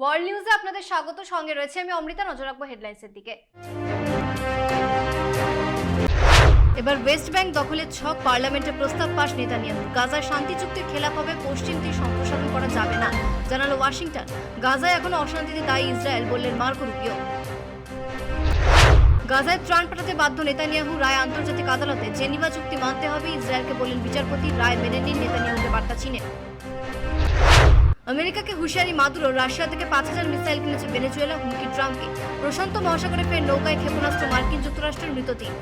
World নিউজে আপনাদের স্বাগত। সঙ্গে রয়েছে আমি অমৃতা। নজর রাখব হেডলাইন্সের দিকে। এবার ওয়েস্ট ব্যাংক দখলের ছক, পার্লামেন্টে প্রস্তাব পাশ নেতানিয়াহু। গাজার শান্তি চুক্তির খেলাপ হবে পশ্চিম তীর সম্প্রসারণ করা যাবে না, জানালো ওয়াশিংটন। গাজায় এখনও অশান্তিতে দায়ী ইসরায়েল, বললেন মার্কো রুবিও। গাজায় ত্রাণ পাঠাতে বাধ্য নেতানিয়াহু। রায় আন্তর্জাতিক আদালতে জেনিভা চুক্তি মানতে হবে, ইসরায়েলকে বললেন বিচারপতি। রায় মেনে নিন নেতানিয়াহুকে বার্তা চীনের আমেরিকাকে হুঁশিয়ারি মাদুরো রাশিয়া থেকে পাঁচ হাজার মিসাইল কিনেছে ভেনেজুয়েলা, হুমকি ট্রাম্পকে। প্রশান্ত মহাসাগরে ফের নৌকায় ক্ষেপণাস্ত্র মার্কিন যুক্তরাষ্ট্রের মৃতদেহ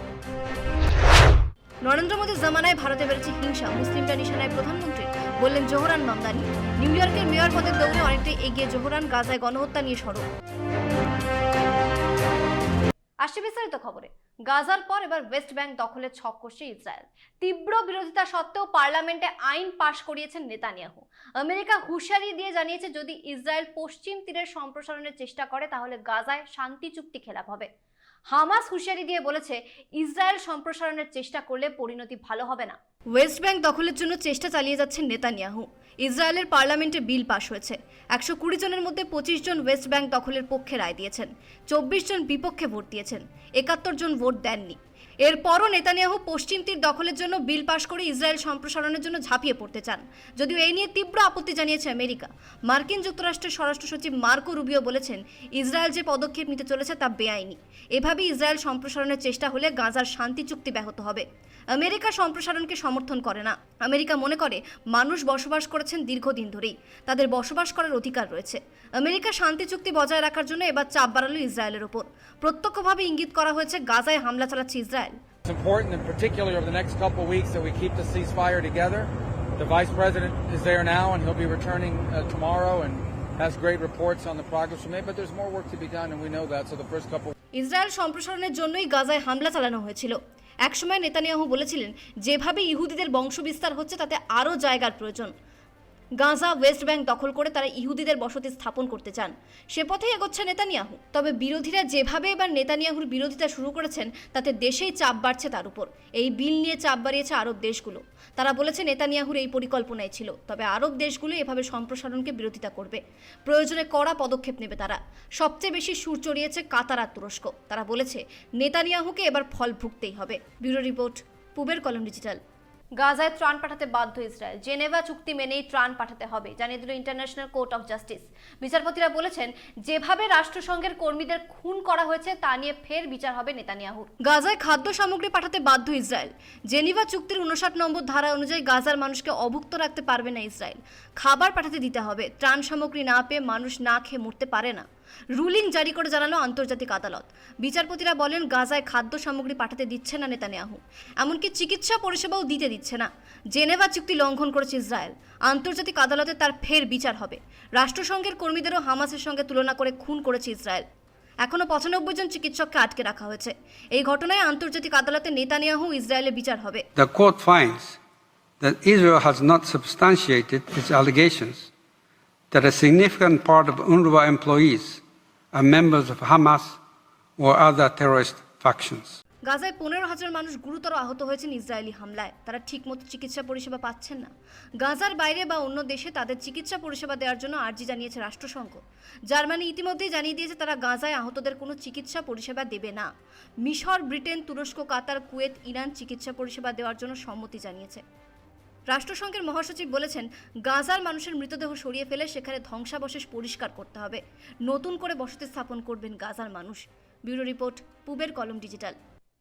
নরেন্দ্র মোদীর জামানায় ভারতে বেড়েছে হিংসা। মুসলিমরা নিশানায় প্রধানমন্ত্রী বললেন জোহরান মামদানি। নিউ ইয়র্কের মেয়র পদের দৌড়ে অনেকটাই এগিয়ে জোহরান গাজায় গণহত্যা নিয়ে সরব। আসছে বিস্তারিত খবরে। গাজার পর এবার ওয়েস্ট ব্যাংক দখলের ছক কষছে ইসরায়েল। তীব্র বিরোধিতা সত্ত্বেও পার্লামেন্টে আইন পাশ করিয়েছেন নেতানিয়াহু। আমেরিকা হুঁশিয়ারি দিয়ে জানিয়েছে, যদি ইসরায়েল পশ্চিম তীরের সম্প্রসারণের চেষ্টা করে, তাহলে গাজায় শান্তি চুক্তি খেলাপ হবে। হামাস হুঁশিয়ারি দিয়ে বলেছে, ইসরায়েল সম্প্রসারণের চেষ্টা করলে পরিণতি ভালো হবে না। ওয়েস্ট ব্যাংক দখলের জন্য চেষ্টা চালিয়ে যাচ্ছেন নেতানিয়াহু। ইসরায়েলের পার্লামেন্টে বিল পাশ হয়েছে। একশো কুড়ি জনের মধ্যে পঁচিশ জন ওয়েস্ট ব্যাংক দখলের পক্ষে রায় দিয়েছেন। চব্বিশ জন বিপক্ষে ভোট দিয়েছেন। একাত্তর জন ভোট দেননি। এরপরও নেতানিয়াহু পশ্চিম তীর দখলের জন্য বিল পাশ করে ইসরায়েল সম্প্রসারণের জন্য ঝাঁপিয়ে পড়তে চান। যদিও এই নিয়ে তীব্র আপত্তি জানিয়েছে আমেরিকা। মার্কিন যুক্তরাষ্ট্রের স্বরাষ্ট্র সচিব মার্কো রুবিও বলেছেন, ইসরায়েল যে পদক্ষেপ নিতে চলেছে তা বেআইনি। এভাবে ইসরায়েল সম্প্রসারণের চেষ্টা হলে গাজার শান্তি চুক্তি ব্যাহত হবে। আমেরিকা সম্প্রসারণকে সমর্থন করে না। আমেরিকা মনে করে, মানুষ বসবাস করেছেন দীর্ঘদিন ধরেই। তাদের বসবাস করার অধিকার রয়েছে। আমেরিকা শান্তি চুক্তি বজায় রাখার জন্য এবার চাপ বাড়ালো ইসরায়েলের ওপর। প্রত্যক্ষভাবে ইঙ্গিত করা হয়েছে, গাজায় হামলা চালাচ্ছে Israel. It's important, in particular, over the next couple weeks, that we keep the ceasefire together. The vice president is there now, and he'll be returning uh, tomorrow, and has great reports on the progress we made. But there's more work to be done, and we know that. So the first couple. Israel সম্প্রসারণের জন্যই গাজায় হামলা চালানো হয়েছিল একসময় Netanyahu বলেছিলেন যেভাবে ইহুদিদের বংশবিস্তার হচ্ছে তাতে আরও জায়গার প্রয়োজন গাজা, ওয়েস্ট ব্যাংক দখল করে তারা ইহুদিদের বসতি স্থাপন করতে চান। সে পথেই এগোচ্ছে নেতানিয়াহু। তবে বিরোধীরা যেভাবে এবার নেতানিয়াহুর বিরোধিতা শুরু করেছেন, তাতে দেশেই চাপ বাড়ছে তার উপর। এই বিল নিয়ে চাপ বাড়িয়েছে আরব দেশগুলো। তারা বলেছে, নেতানিয়াহুর এই পরিকল্পনায় ছিল। তবে আরব দেশগুলো এভাবে সম্প্রসারণকে বিরোধিতা করবে। প্রয়োজনে কড়া পদক্ষেপ নেবে তারা। সবচেয়ে বেশি সুর চড়িয়েছে কাতার আর তুরস্ক। তারা বলেছে, নেতানিয়াহুকে এবার ফল ভুগতেই হবে। ব্যুরো রিপোর্ট, পুবের কলম ডিজিটাল। গাজায় ত্রাণ পাঠাতে বাধ্য ইসরায়েল। জেনেভা চুক্তি মেনেই ত্রাণ পাঠাতে হবে, জানিয়ে দিল ইন্টারন্যাশনাল কোর্ট অফ জাস্টিস। বিচারপতিরা বলেছেন, যেভাবে রাষ্ট্রসংঘের কর্মীদের খুন করা হয়েছে, তা নিয়ে ফের বিচার হবে নেতানিয়াহুর। গাজায় খাদ্য সামগ্রী পাঠাতে বাধ্য ইসরায়েল। জেনিভা চুক্তির উনষাট নম্বর ধারা অনুযায়ী গাজার মানুষকে অভুক্ত রাখতে পারবে না ইসরায়েল। খাবার পাঠাতে দিতে হবে। ত্রাণ সামগ্রী না পেয়ে মানুষ না খেয়ে মরতে পারে না। রুলিং জারি করে জানালো আন্তর্জাতিক আদালত। বিচারপতিরা বলেন, গাজায় খাদ্য সামগ্রী পাঠাতে দিচ্ছে না নেতানিয়াহু। এমনকি চিকিৎসা পরিষেবাও দিতে দিচ্ছে না। জেনেভা চুক্তি লঙ্ঘন করেছে ইসরায়েল। আন্তর্জাতিক আদালতে তার ফের বিচার হবে। রাষ্ট্রসংঘের কর্মীদেরও হামাসের সঙ্গে তুলনা করে খুন করেছে ইসরায়েল। এখনও পঁচানব্বই জন চিকিৎসককে আটকে রাখা হয়েছে। এই ঘটনায় আন্তর্জাতিক আদালতে নেতানিয়াহু ইসরায়েলে বিচার হবে। The court finds that Israel has not substantiated its allegations that a significant part of UNRWA employees are members of Hamas or other terrorist factions. গাজায় পনেরো হাজার মানুষ গুরুতর আহত হয়েছেন ইসরায়েলি হামলায়। তারা ঠিকমতো চিকিৎসা পরিষেবা পাচ্ছেন না। গাজার বাইরে বা অন্য দেশে তাদের চিকিৎসা পরিষেবা দেওয়ার জন্য আর্জি জানিয়েছে রাষ্ট্রসংঘ। জার্মানি ইতিমধ্যেই জানিয়ে দিয়েছে তারা গাজায় আহতদের কোনো চিকিৎসা পরিষেবা দেবে না। মিশর, ব্রিটেন, তুরস্ক, কাতার, কুয়েত, ইরান চিকিৎসা পরিষেবা দেওয়ার জন্য সম্মতি জানিয়েছে। রাষ্ট্রসংঘের মহাসচিব বলেছেন, গাজার মানুষের মৃতদেহ সরিয়ে ফেলে সেখানে ধ্বংসাবশেষ পরিষ্কার করতে হবে। নতুন করে বসতি স্থাপন করবেন গাজার মানুষ। ব্যুরো রিপোর্ট, পুবের কলম ডিজিটাল।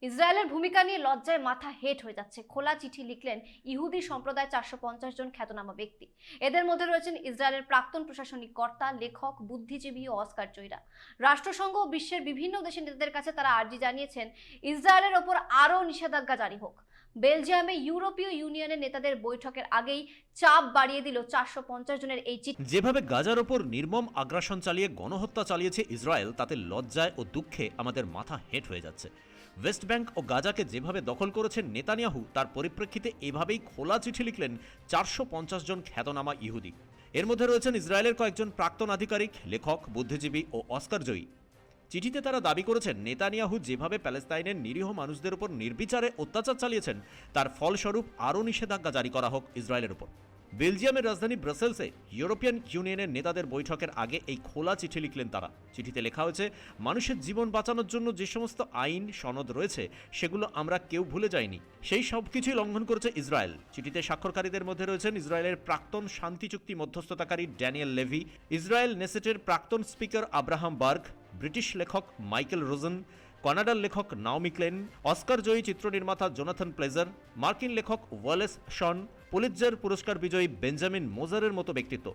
ইসরায়েলের ভূমিকা নিয়ে লজ্জায় মাথা হেট হয়ে যাচ্ছে। খোলা চিঠি লিখলেন ইহুদি সম্প্রদায় চারশো পঞ্চাশ জন খ্যাতনামা ব্যক্তি। এদের মধ্যে রয়েছেন ইসরায়েলের প্রাক্তন প্রশাসনিক কর্তা, লেখক, বুদ্ধিজীবী ও অস্কার জয়ীরা। রাষ্ট্রসংঘ ও বিশ্বের বিভিন্ন দেশের নেতাদের কাছে তারা আর্জি জানিয়েছেন, ইসরায়েলের ওপর আরও নিষেধাজ্ঞা জারি হোক। বেলজিয়ামে ইউরোপীয় ইউনিয়নের নেতাদের বৈঠকের আগেই চাপ বাড়িয়ে দিল চারশো পঞ্চাশ জনের এই চিঠি। যেভাবে গাজার ওপর নির্মম আগ্রাসন চালিয়ে গণহত্যা চালিয়েছে ইসরায়েল, তাতে লজ্জায় ও দুঃখে আমাদের মাথা হেট হয়ে যাচ্ছে। ওয়েস্ট ব্যাংক ও গাজাকে যেভাবে দখল করেছেন নেতানিয়াহু, তার পরিপ্রেক্ষিতে এভাবেই খোলা চিঠি লিখলেন চারশো পঞ্চাশ জন খ্যাতনামা ইহুদি। এর মধ্যে রয়েছেন ইসরায়েলের কয়েকজন প্রাক্তন আধিকারিক, লেখক, বুদ্ধিজীবী ও অস্কারজয়ী। চিঠিতে তারা দাবি করেছেন, নেতানিয়াহু যেভাবে প্যালেস্তাইনের নিরীহ মানুষদের উপর নির্বিচারে অত্যাচার চালিয়েছেন, তার ফলস্বরূপ আরও নিষেধাজ্ঞা জারি করা হোক ইসরায়েলের উপর। বেলজিয়ামের রাজধানী ব্রাসেলসে ইউরোপিয়ান ইউনিয়নের নেতাদের বৈঠকের আগে এই খোলা চিঠি লিখলেন তারা। চিঠিতে লেখা হয়েছে, মানুষের জীবন বাঁচানোর জন্য যে সমস্ত আইন, সনদ রয়েছে, সেগুলো আমরা কেউ ভুলে যাইনি সেই সব কিছুই লঙ্ঘন করেছে ইসরায়েল। চিঠিতে স্বাক্ষরকারীদের মধ্যে রয়েছেন ইসরায়েলের প্রাক্তন শান্তি চুক্তি মধ্যস্থতাকারী ড্যানিয়েল লেভি, ইসরায়েল নেসেটের প্রাক্তন স্পিকার আব্রাহাম বার্গ ব্রিটিশ লেখক মাইকেল রোজন, কানাডার লেখক নাওমি ক্লেন, অস্কার জয়ী চিত্রনির্মাতা জোনাথন প্লেজার, মার্কিন লেখক ওয়ালেস শন, পুলিৎজার পুরস্কার বিজয়ী বেঞ্জামিন মোজারের মতো ব্যক্তিত্ব।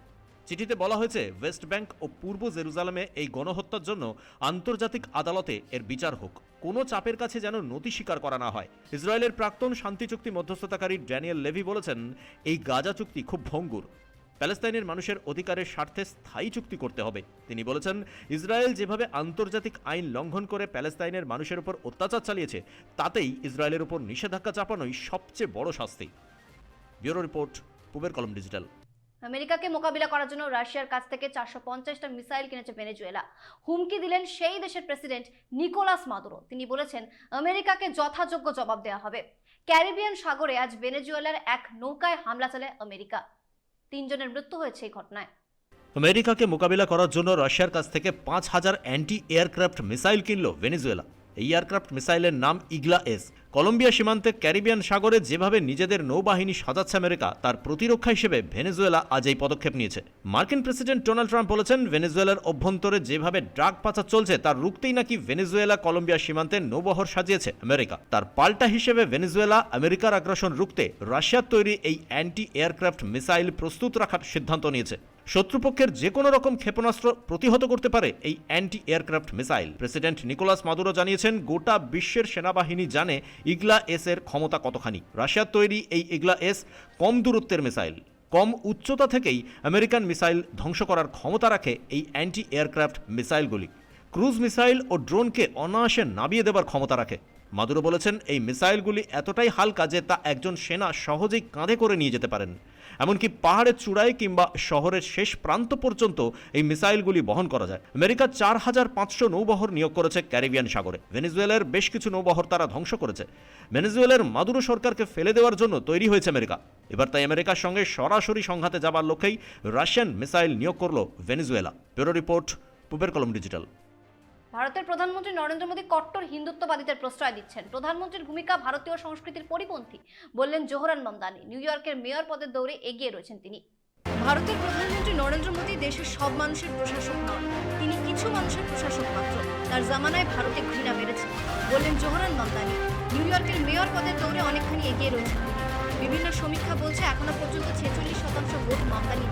চিঠিতে বলা হয়েছে, ওয়েস্ট ব্যাংক ও পূর্ব জেরুজালেমে এই গণহত্যার জন্য আন্তর্জাতিক আদালতে এর বিচার হোক। কোনো চাপের কাছে যেন নথি স্বীকার করা না হয়। ইসরায়েলের প্রাক্তন শান্তি চুক্তি মধ্যস্থতাকারী ড্যানিয়েল লেভি বলেছেন, এই গাজা চুক্তি খুব ভঙ্গুর। প্যালেস্তাইনের মানুষের অধিকারের স্বার্থে স্থায়ী চুক্তি করতে হবে। তিনি বলেছেন, ইসরায়েল যেভাবে আন্তর্জাতিক আইন লঙ্ঘন করে প্যালেস্তাইনের মানুষের উপর অত্যাচার চালিয়েছে, তাতেই ইসরায়েলের উপর নিষেধাজ্ঞা চাপানোই সবচেয়ে বড় শাস্তি। ব্যুরো রিপোর্ট, পূবের কলম ডিজিটাল। আমেরিকাকে মোকাবিলা করার জন্য রাশিয়ার কাছ থেকে চারশো পঞ্চাশটা মিসাইল কিনেছে ভেনেজুয়েলা। হুমকি দিলেন সেই দেশের প্রেসিডেন্ট নিকোলাস মাদুরো। তিনি বলেছেন, আমেরিকাকে যথাযোগ্য জবাব দেওয়া হবে। ক্যারিবিয়ান সাগরে আজ ভেনেজুয়েলার এক নৌকায় হামলা চালায় আমেরিকা। তিনজনের মৃত্যু হয়েছে এই ঘটনায়। আমেরিকাকে মোকাবিলা করার জন্য রাশিয়ার কাছ থেকে পাঁচ হাজার অ্যান্টি এয়ারক্রাফট মিসাইল কিনল ভেনেজুয়েলা। এই এয়ারক্রাফট মিসাইলের নাম ইগলা এস। কলম্বিয়া সীমান্তে ক্যারিবিয়ান সাগরে যেভাবে নিজেদের নৌবাহিনী সাজাচ্ছে আমেরিকা, তার প্রতিরক্ষা হিসেবে ভেনেজুয়েলা আজ এই পদক্ষেপ নিয়েছে। মার্কিন প্রেসিডেন্ট ডোনাল্ড ট্রাম্প বলেছেন, ভেনেজুয়েলার অভ্যন্তরে যেভাবে ড্রাগ পাচার চলছে, তার রুখতেই নাকি ভেনেজুয়েলা কলম্বিয়া সীমান্তে নৌবহর সাজিয়েছে আমেরিকা। তার পাল্টা হিসেবে ভেনেজুয়েলা আমেরিকার আগ্রাসন রুখতে রাশিয়ার তৈরি এই অ্যান্টি এয়ারক্রাফট মিসাইল প্রস্তুত রাখার সিদ্ধান্ত নিয়েছে। শত্রুপক্ষের যে কোনো রকম ক্ষেপণাস্ত্র প্রতিহত করতে পারে এই anti aircraft missile president Nicolas Maduro জানিয়েছেন, গোটা বিশ্বের সেনাবাহিনী জানে ইগলা এস এর ক্ষমতা কতখানি। রাশিয়ার তৈরি এই ইগলা এস কম দূরত্বের মিসাইল কম উচ্চতা থেকেই আমেরিকান মিসাইল ধ্বংস করার ক্ষমতা রাখে এই অ্যান্টি এয়ারক্রাফট মিসাইলগুলি ক্রুজ মিসাইল ও ড্রোনকে অনায়াসে নামিয়ে দেবার ক্ষমতা রাখে। মাদুরো বলেছেন, এই মিসাইলগুলি এতটাই হালকা যে তা একজন সেনা সহজেই কাঁধে করে নিয়ে যেতে পারেন। এমনকি পাহাড়ের চূড়ায় কিংবা শহরের শেষ প্রান্ত পর্যন্ত এই মিসাইলগুলি বহন করা যায়। আমেরিকা চার হাজার পাঁচশো নৌবহর নিয়োগ করেছে ক্যারিবিয়ান সাগরে। ভেনেজুয়েলার বেশ কিছু নৌবহর তারা ধ্বংস করেছে। ভেনেজুয়েলার মাদুরো সরকারকে ফেলে দেওয়ার জন্য তৈরি হয়েছে আমেরিকা। এবার তাই আমেরিকার সঙ্গে সরাসরি সংঘাতে যাবার লক্ষ্যেই রাশিয়ান মিসাইল নিয়োগ করল ভেনেজুয়েলা। ব্যুরো রিপোর্ট, পূবের কলম ডিজিটাল। ভারতের প্রধানমন্ত্রী নরেন্দ্র মোদী কট্টর হিন্দুত্ববাদীদের প্রশ্রয় দিচ্ছেন। প্রধানমন্ত্রীর ভূমিকা ভারতীয় সংস্কৃতির পরিপন্থী বললেন জোহরান মামদানি। নিউ ইয়র্কের মেয়র পদের দৌড়ে এগিয়ে রয়েছেন তিনি। ভারতের প্রধানমন্ত্রী নরেন্দ্র মোদী দেশের সব মানুষের প্রশাসক নন। তিনি কিছু মানুষের প্রশাসক মাত্র তার জামানায় ভারতে ঘৃণা বেড়েছে বললেন জোহরান মামদানি। নিউ ইয়র্কের মেয়র পদের দৌড়ে অনেকখানি এগিয়ে রয়েছেন বিভিন্ন সমীক্ষা বলছে এখনও পর্যন্ত ছেচল্লিশ শতাংশ ভোট মামদানি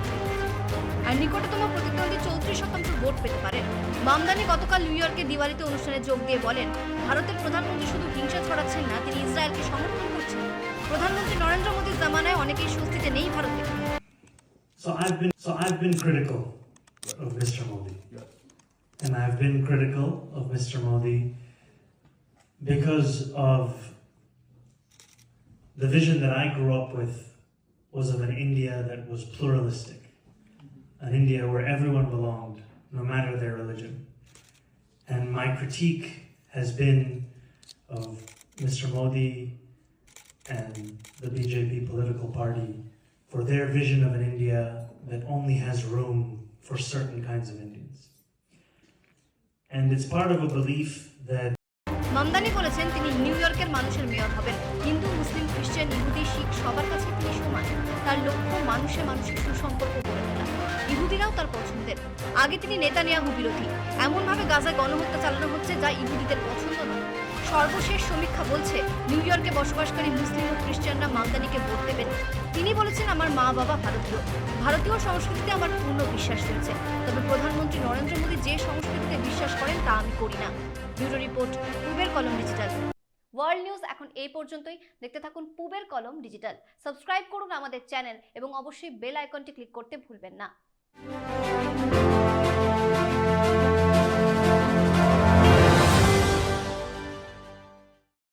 আর নিকটতম প্রতিদ্বন্দ্বী চৌত্রিশ শতাংশ ভোট পেতে পারেন। মামদানি গতকাল নিউ ইয়র্কে দিওয়ালিতে অনুষ্ঠানে যোগ দিয়ে বলেন ভারতের প্রধানমন্ত্রী শুধু হিংসা ছড়াচ্ছেন না তিনি ইসরায়েলকে সমর্থন করছেন। প্রধানমন্ত্রী নরেন্দ্র মোদীর জামানায় অনেকেই স্বস্তিতে নেই ভারতে। So and I've been critical of Mr. Modi because of the vision that I grew up with was of an India that was pluralistic, an India where everyone belonged, no matter their religion. And my critique has been of Mr. Modi and the BJP political party for their vision of an India that only has room for certain kinds of Indians. And it's part of a belief that Mamdani বলেছেন তিনি new ইয়র্কের মানুষের mayor হবেন। হিন্দু, মুসলিম, খ্রিস্টান, ইহুদি, শিখ, সবার কাছে তিনি সমান। তার লক্ষ্য মানুষে মানুষের সুসম্পর্ক গড়ে তোলা। ইহুদিরাও তার পছন্দের। আগে তিনি নেতানিয়াহু বিরোধী। এমনভাবে গাজায় গণহত্যা চালানো হচ্ছে যা ইহুদিদের পছন্দ নয়। সর্বশেষ সমীক্ষা বলছে, নিউ ইয়র্কে বসবাসকারী মুসলিম ও খ্রিস্টানরা মামদানিকে ভোট দেবেন। তিনি বলেছেন, আমার মা বাবা ভারতীয়। ভারতীয় সংস্কৃতিতে আমার পূর্ণ বিশ্বাস রয়েছে। তবে প্রধানমন্ত্রী নরেন্দ্র মোদী যে সংস্কৃতিতে বিশ্বাস করেন তা আমি করি না। ব্যুরো রিপোর্ট, পূবের কলম ডিজিটাল। ওয়ার্ল্ড নিউজ এখন এই পর্যন্তই। দেখতে থাকুন পূবের কলম ডিজিটাল। সাবস্ক্রাইব করুন আমাদের চ্যানেল এবং অবশ্যই বেল আইকনটি ক্লিক করতে ভুলবেন না।